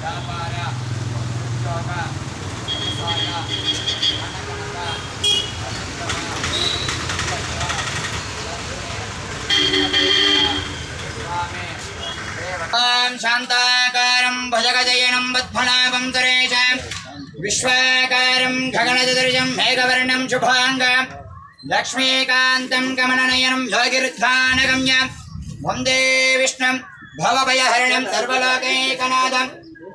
ವ್ಯಾಪಾರ ಉದ್ಯೋಗ ವ್ಯವಸಾಯ ಹಣಕಾಸ शान्ताकारं भजगजयनं बद्भनाभं सुरेश। विश्वाकारं गगनचतुर्जं मेघवर्णं शुभाङ्गं। लक्ष्मीकान्तं कमलनयनं योगिरुद्धानगम्यं वंदे भवभयहरणं सर्वलोकैकनाथं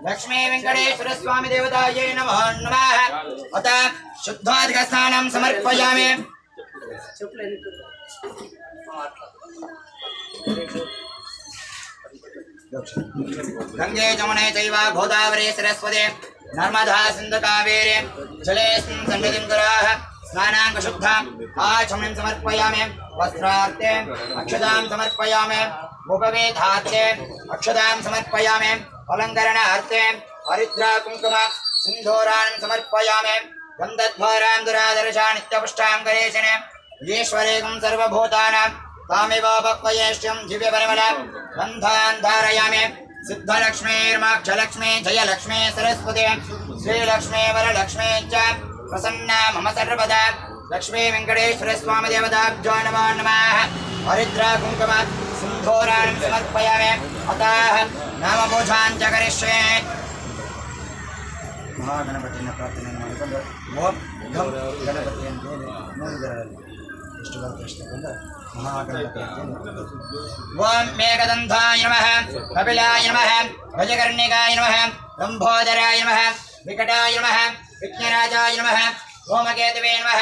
लक्ष्मी वेङ्कटेश्वरस्वामि देवतायै नमो नमः। अत शुद्धाधिकस्नानं समर्पयामि। गङ्गे जमुने चैव गोदावरी सरस्वती, नर्मदा सिन्धु कावेरे जलेऽस्मिन् सन्निधिं कुराः स्नानाङ्गशुद्धाम् आचमनं समर्पयामि। वस्त्रार्थे अक्षतां समर्पयामि। उपवेधार्थे अक्षतां समर्पयामि अलङ्करणार्थे हरिद्रा कुङ्कुम सिन्धूरान् समर्पयामि गन्धध्वारां दुरादर्शा नित्यपुष्टां ईश्वरेकं सर्वभूतानां तामेव भक्वयेष्यं दिव्यपरिमल, गन्धान् धारयामि, सिद्धलक्ष्मीर्माक्षलक्ष्मी, जयलक्ष्मी, सरस्वती, श्रीलक्ष्मी, वरलक्ष्मी च, प्रसन्ना, मम सर्वदा, लक्ष्मी वेङ्कटेश्वर स्वामी देवताभ्यो नमो नमः हरिद्रा कुङ्कुम सिन्धूरान् समर्पयामि अतः नामपूजां च करिष्ये ಮಹಾಗಣಪತಿಯನ್ನು ಪ್ರಾರ್ಥನೆ ಮಾಡಿಕೊಂಡು ಓಂ ಗಂ ಗಣಪತಿಯನ್ನು ಮೂಲಿದರಲ್ಲಿ ಎಷ್ಟು ಬರುತ್ತೆ ಅಷ್ಟು ಬಂದು ಮಹಾಗಣಪತಿ ಓಂ ಮೇಘದಂಧಾಯ ನಮಃ ಕಪಿಲಾಯ ನಮಃ ಗಜಕರ್ಣಿಕಾಯ ನಮಃ ಲಂಬೋದರಾಯ ನಮಃ ವಿಕಟಾಯ ನಮಃ ವಿಘ್ನರಾಜಾಯ ನಮಃ ओमकेतवे नमः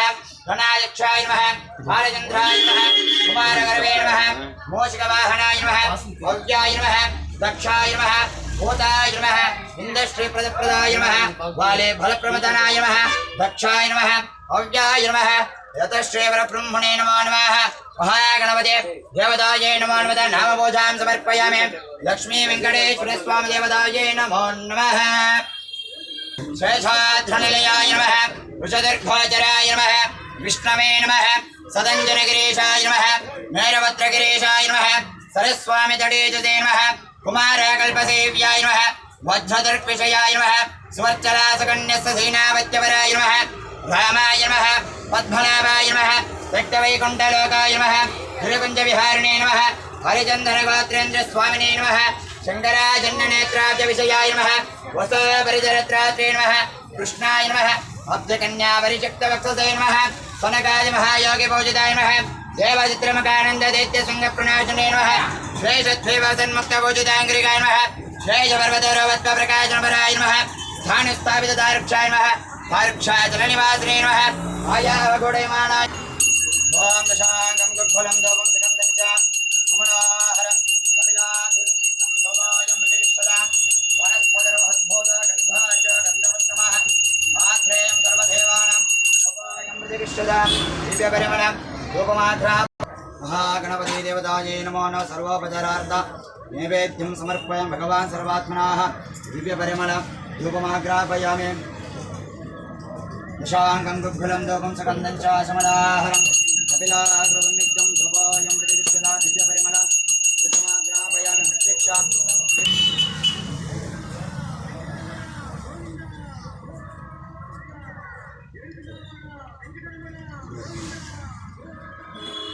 रणायक्षाय नमः, बालचन्द्राय नमः, कुमारगर्वे नमः मोषकवाहनाय नमः, भव्याय नमः, दक्षाय नमः, भूताय नमः इन्द्रश्रीप्रदप्रदाय नमः, बाले फलप्रमदनाय नमः, दक्षाय नमः, भव्याय नमः, यतश्रीवरब्रह्मणे नमो नमः, महागणपते देवतायै नमो नमः, नामबोधां समर्पयामि लक्ष्मीवेङ्कटेश्वरस्वामिदेवतायै नमो नमः। शेषाध्रनिलयाय वृषदर्घोचराय नमः। विष्णवे नमः। सदञ्जनगिरीशाय नमः। मेरभद्रगिरीशाय नमः। सरस्वामि तडेजते नमः। कुमारकल्पसेव्याय नमः। वज्रदर्पिषयाय नमः। सुवर्चलासकन्यस्य सेनापत्यवराय नमः। रामाय नमः। पद्मनाभाय नमः। त्यक्तवैकुण्ठलोकाय नमः। तिरुकुञ्जविहारिणे नमः। हरिचन्दनगोत्रेन्द्रस्वामिने नमः। शङ्कराजन्यनेत्राब्जविषयाय नमः। वसोपरिचरत्रात्रे नमः। कृष्णाय नमः। अब्धकन्यावरिचक्तवक्षसे नमः सनकाय महायोगिपूजिताय नमः देवचित्रमकानन्द नमः श्वेषद्वैवासन्मुक्तपूजिताङ्गिरिकाय नमः श्वेषपर्वतरोवत्प्रकाशनपराय नमः स्थाणुस्थापितदारुक्षाय नमः दारुक्षाचलनिवासिने नमः आयावगुडयमानाय ॐ दशाङ्गं गुड्फलं दोपं प्रतिष्ठतां दिव्यपरिमलं रूपमात्रा महागणपति देवताये नमो न सर्वोपचारार्थ नैवेद्यं समर्पयां भगवान् सर्वात्मनाः दिव्यपरिमल धूपमाग्रापयामि दशाङ्गं गुग्फलं दोपं सकन्दं च कपिलाकृतं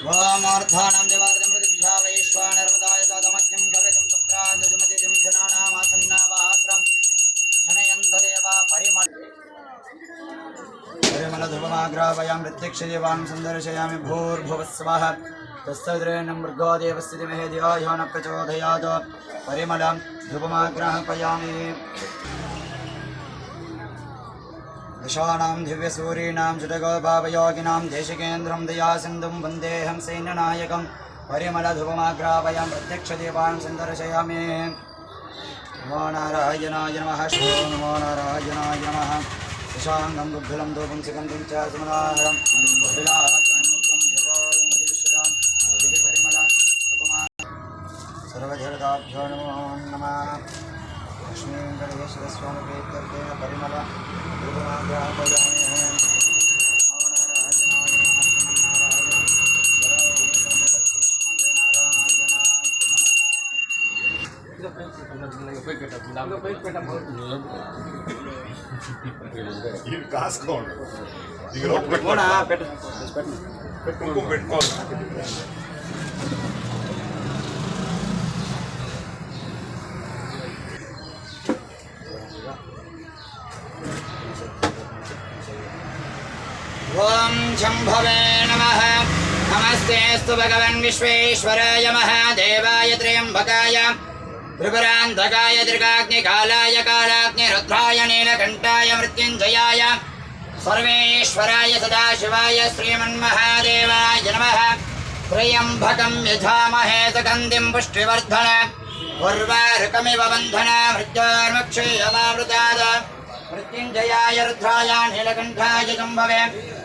वामार्थानां देवार्धं प्रतिभिषा कविकं सम्प्राजमतिं जनानामासन्नावात्रं जनयन्तदेवा परिमळ परिमलध्रुवमाग्रापयां प्रत्यक्षदेवां सन्दर्शयामि भूर्भुवस्वः तस्तद्रेणं मृगो देवस्थितिमहे धियो न प्रचोदयात् परिमलं ध्रुवमाग्रापयामि दशानां दिव्यसूरीणां जुटगोपावयोगिनां देशिकेन्द्रं दयासिन्धुं वन्देऽहं सैन्यनायकं परिमलधुवमाग्रापयां प्रत्यक्षदेवां सन्दर्शयामि। नमो नारायणाय नमः शो नमो नारायणाय नमः। दशाङ्गं बुद्धलं धूपं सुगन्धिं च सुमनाहरं। सर्वधरदाभ्यो नमो नमः। लक्ष्मी गणेश स्वामी वेद करते हैं परिमल भगवान ग्रह बजाए हैं కాసుకోండి పెట్టుకోండి పెట్టుకోండి ॐ शम्भवे नमः। नमस्तेऽस्तु भगवन् विश्वेश्वराय महादेवाय त्र्यम्बकाय। त्रिपुरान्धकाय, दीर्घाग्निकालाय, कालाग्निरुद्राय, नीलकण्ठाय, मृत्युञ्जयाय। सर्वेश्वराय सदाशिवाय श्रीमन्महादेवाय नमः। त्र्यम्बकं यजामहे सुगन्धिं पुष्टिवर्धन। उर्वारुकमिव बन्धन मृत्योर्मुक्षीयमावृताद मृत्युञ्जयाय रुद्राय, नीलकण्ठाय शम्भवे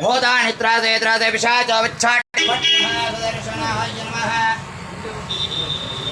भूतानि त्रासे पिशाच विच्छाट दर्शनाय नमः।